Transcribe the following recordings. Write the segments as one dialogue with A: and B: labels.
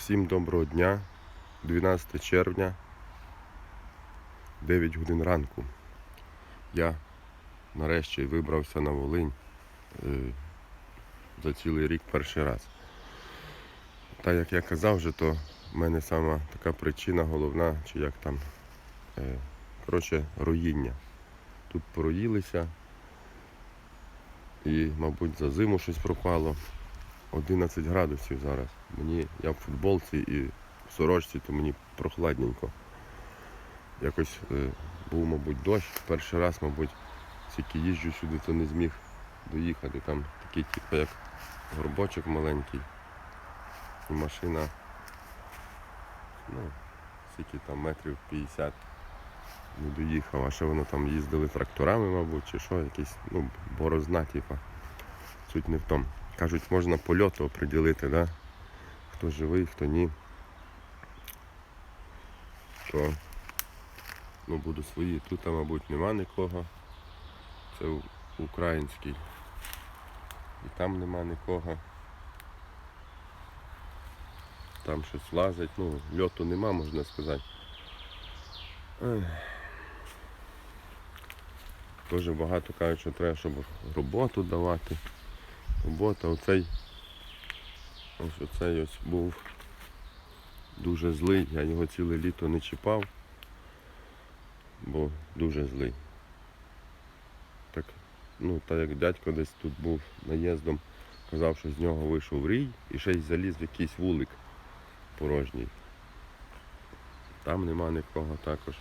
A: Всім доброго дня. 12 червня, 9 годин ранку. Я нарешті вибрався на Волинь е, за цілий рік перший раз. Та як я казав вже, то в мене сама така причина головна, чи як там, е, коротше, роїння. Тут пороїлися і, мабуть, за зиму щось пропало. 11 градусів зараз. Мені, я в футболці і в сорочці, то мені прохладненько. Якось е, був, мабуть, дощ. Перший раз, мабуть, тільки їжджу сюди, то не зміг доїхати. Там такий, типу, як горбочок маленький. І машина, ну, скільки там метрів 50 не доїхав. А ще воно там їздили тракторами, мабуть, чи що, якісь, ну, борозна, типу. Суть не в тому. Кажуть, можна польоту оприділити, да? Хто живий, хто ні. То ну, буду свої. Тут, мабуть, нема нікого. Це український. І там нема нікого. Там щось лазить, ну, льоту нема, можна сказати. Дуже багато кажуть, що треба, щоб роботу давати. Робота, оцей ось оцей ось був дуже злий, я його ціле літо не чіпав, бо дуже злий. Так, ну, так як дядько десь тут був наїздом, казав, що з нього вийшов рій і ще й заліз в якийсь вулик порожній. Там нема нікого також.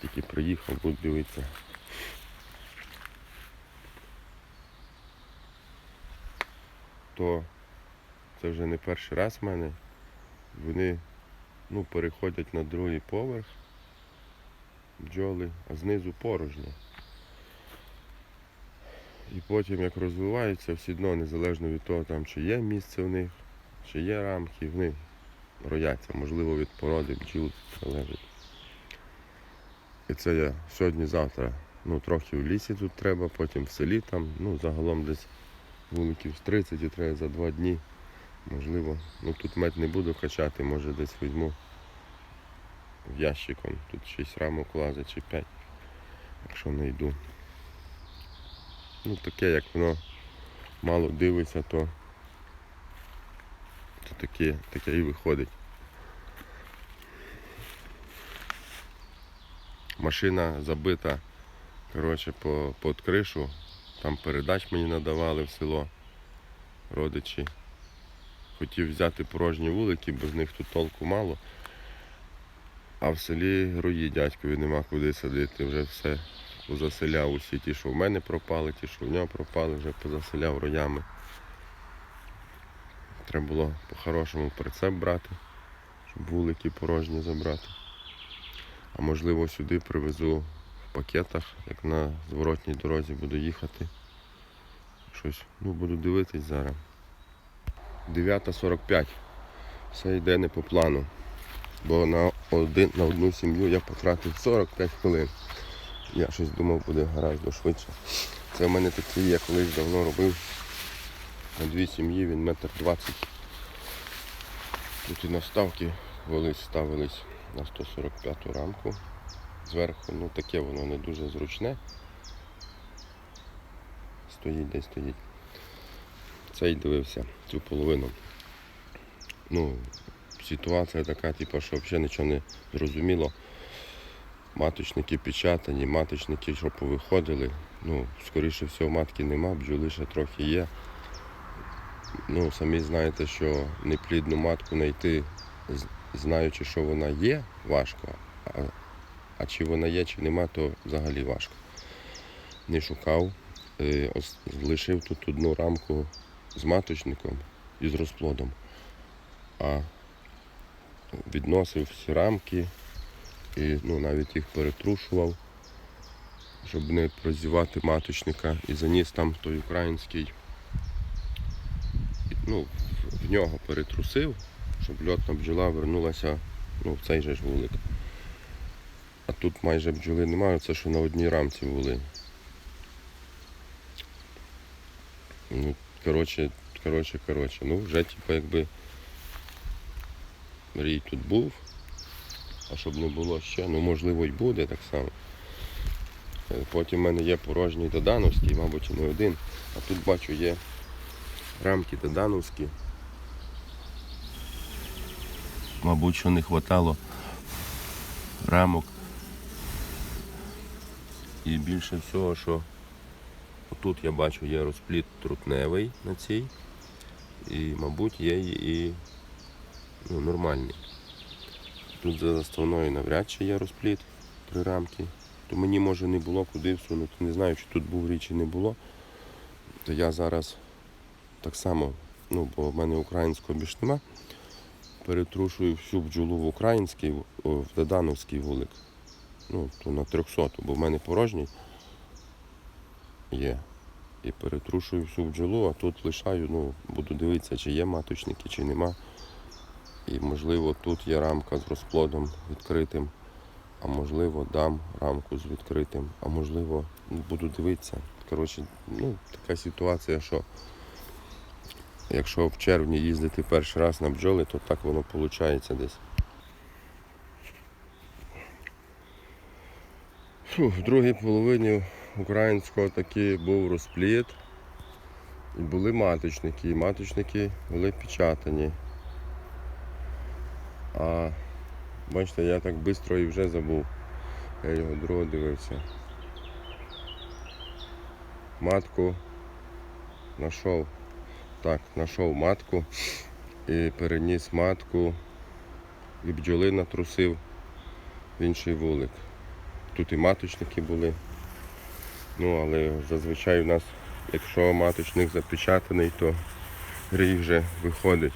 A: Тільки приїхав, буду дивитися. То це вже не перший раз в мене. Вони ну, переходять на другий поверх бджоли, а знизу порожньо. І потім як розвиваються, все одно, незалежно від того, там, чи є місце в них, чи є рамки, вони рояться, можливо, від породи бджіл залежить. І це я сьогодні-завтра, ну, трохи в лісі тут треба, потім в селі там, ну, загалом десь вуликів з 30 і треба за два дні. Можливо, ну тут мед не буду качати, може десь візьму в ящиком. Тут 6 рамок лазить чи 5, якщо знайду. Ну таке, як воно мало дивиться, то, то таке, таке і виходить. Машина забита коротше, по, під кришу. Там передач мені надавали в село родичі. Хотів взяти порожні вулики, бо з них тут толку мало. А в селі рої дядькові нема куди садити. Вже все позаселяв усі ті, що в мене пропали, ті, що в нього пропали, вже позаселяв роями. Треба було по-хорошому прицеп брати, щоб вулики порожні забрати. А можливо сюди привезу пакетах, як на зворотній дорозі буду їхати. Щось, ну буду дивитись зараз. 9.45. Все йде не по плану. Бо на, один, на одну сім'ю я потратив 45 хвилин. Я щось думав буде гораздо швидше. Це в мене такий, я колись давно робив. На дві сім'ї він метр двадцять. Тут і наставки колись ставились на 145 рамку. Зверху, ну таке воно не дуже зручне. Стоїть десь стоїть. Цей дивився цю половину. Ну, ситуація така, типу, що взагалі нічого не зрозуміло. Маточники печатані, маточники, що повиходили. Ну, скоріше всього, матки нема, бджоли ще трохи є. Ну, самі знаєте, що неплідну матку знайти, знаючи, що вона є, важко. А, чи вона є, чи нема, то взагалі важко. Не шукав. Е, лишив тут одну рамку з маточником і з розплодом. А відносив всі рамки і ну, навіть їх перетрушував, щоб не прозівати маточника. І заніс там той український, ну, в нього перетрусив, щоб льотна бджола вернулася ну, в цей же ж вулик. А тут майже бджоли немає, це що на одній рамці були. Ну, коротше, коротше, коротше. Ну, вже типу якби рій тут був. А щоб не було ще, ну можливо й буде так само. Е, Потім в мене є порожній Додановський, мабуть, і не один. А тут бачу є рамки Додановські. Мабуть, що не хватало рамок. І більше всього, що тут я бачу є розпліт трутневий на цій. І, мабуть, є і ну, нормальний. Тут за заставною навряд чи є розпліт три рамки. То мені може не було куди всунути. Не знаю, чи тут був річ чи не було. То я зараз так само, ну, бо в мене українського більш нема. Перетрушую всю бджолу в український, в- Додановський вулик. Ну, то на 300, бо в мене порожній є. І перетрушую всю бджолу, а тут лишаю, ну, буду дивитися, чи є маточники, чи нема. І можливо тут є рамка з розплодом відкритим, а можливо дам рамку з відкритим, а можливо буду дивитися. Коротше, ну, така ситуація, що якщо в червні їздити перший раз на бджоли, то так воно виходить десь. Фу, в другій половині українського таки був розпліт. І були маточники, і маточники були печатані. А бачите, я так швидко і вже забув. Я його другого дивився. Матку знайшов. Так, знайшов матку і переніс матку і бджоли натрусив в інший вулик. Тут і маточники були. Ну, але зазвичай у нас, якщо маточник запечатаний, то гріх вже виходить.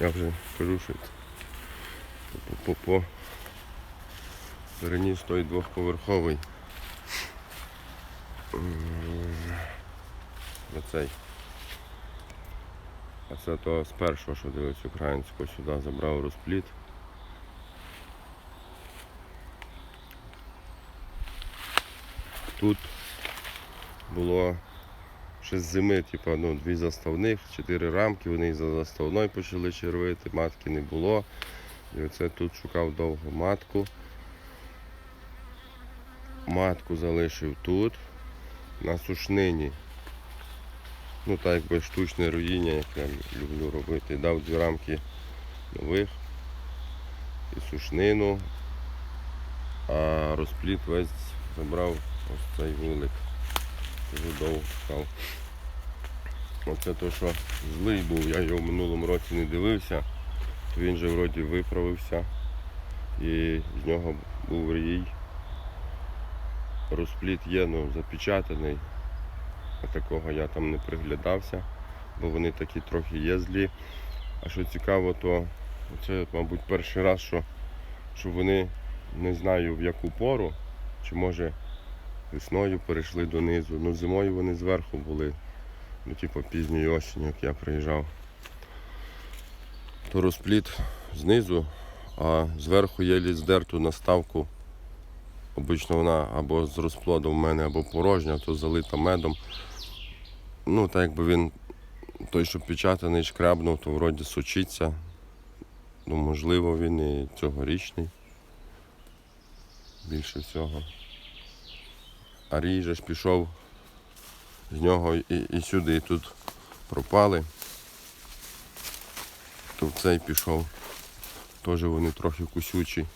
A: Я вже кажу, що це по-по-по переніс той двохповерховий. Оцей. А це то з першого, що дивись українського, сюди забрав розпліт. Тут було ще з зими, типу, ну, дві заставних, чотири рамки, вони за заставною почали червити, матки не було. І оце тут шукав довго матку. Матку залишив тут, на сушнині. Ну так якби штучне руїння, як я люблю робити. Дав дві рамки нових і сушнину, а розпліт весь забрав ось цей вулик. Дуже довго шукав. Оце то, що злий був, я його в минулому році не дивився, то він же вроді виправився і з нього був рій. Розпліт є, ну запечатаний. А такого я там не приглядався, бо вони такі трохи є злі. А що цікаво, то це, мабуть, перший раз, що, що вони не знаю в яку пору, чи може весною перейшли донизу. Ну зимою вони зверху були, ну типу пізньої осінь, як я приїжджав. То розпліт знизу, а зверху є здерту наставку. Обично вона або з розплодом в мене, або порожня, то залита медом. Ну, так якби він той, що печатаний, шкрябнув, то вроді сочиться. Ну, можливо, він і цьогорічний. Більше всього. А рій же ж пішов з нього і, і сюди, і тут пропали. То цей пішов. Теж вони трохи кусючі.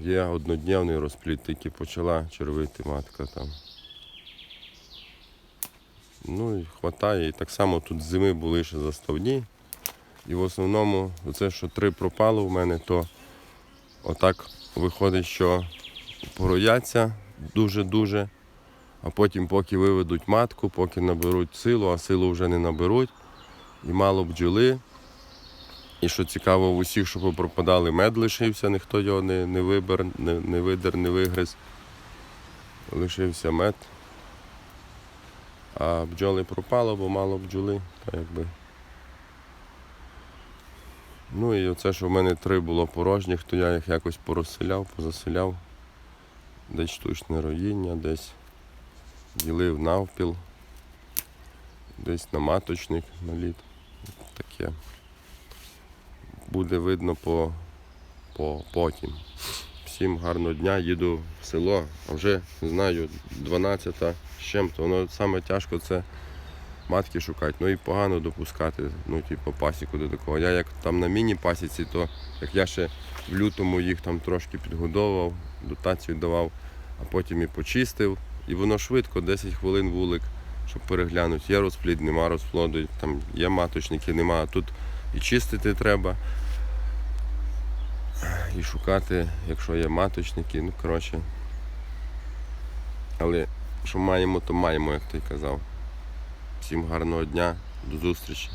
A: Є однодневний розпліт, тільки почала червити матка там. Ну і хватає. І так само тут зими були ще заставні. І в основному це, що три пропало в мене, то отак виходить, що порояться дуже-дуже, а потім, поки виведуть матку, поки наберуть силу, а силу вже не наберуть. І мало бджоли. І що цікаво, в усіх, що пропадали, мед лишився, ніхто його не, не вибер, не, не видер, не вигриз. Лишився мед. А бджоли пропало, бо мало бджоли. Та якби. Ну і оце, що в мене три було порожніх, то я їх якось порозселяв, позаселяв. Десь штучне роїння, десь ділив навпіл, десь на маточник наліт. Таке. Буде видно по, по потім. Всім гарного дня, їду в село, а вже не знаю, 12 та з чим-то. Воно саме тяжко це матки шукати, ну і погано допускати, ну, типу, пасіку до такого. Я як там на міні-пасіці, то як я ще в лютому їх там трошки підгодовував, дотацію давав, а потім і почистив. І воно швидко, 10 хвилин вулик, щоб переглянути. Є розплід, нема розплоду, там є маточники, нема, а тут і чистити треба. І шукати, якщо є маточники, ну коротше. Але що маємо, то маємо, як ти казав. Всім гарного дня, до зустрічі.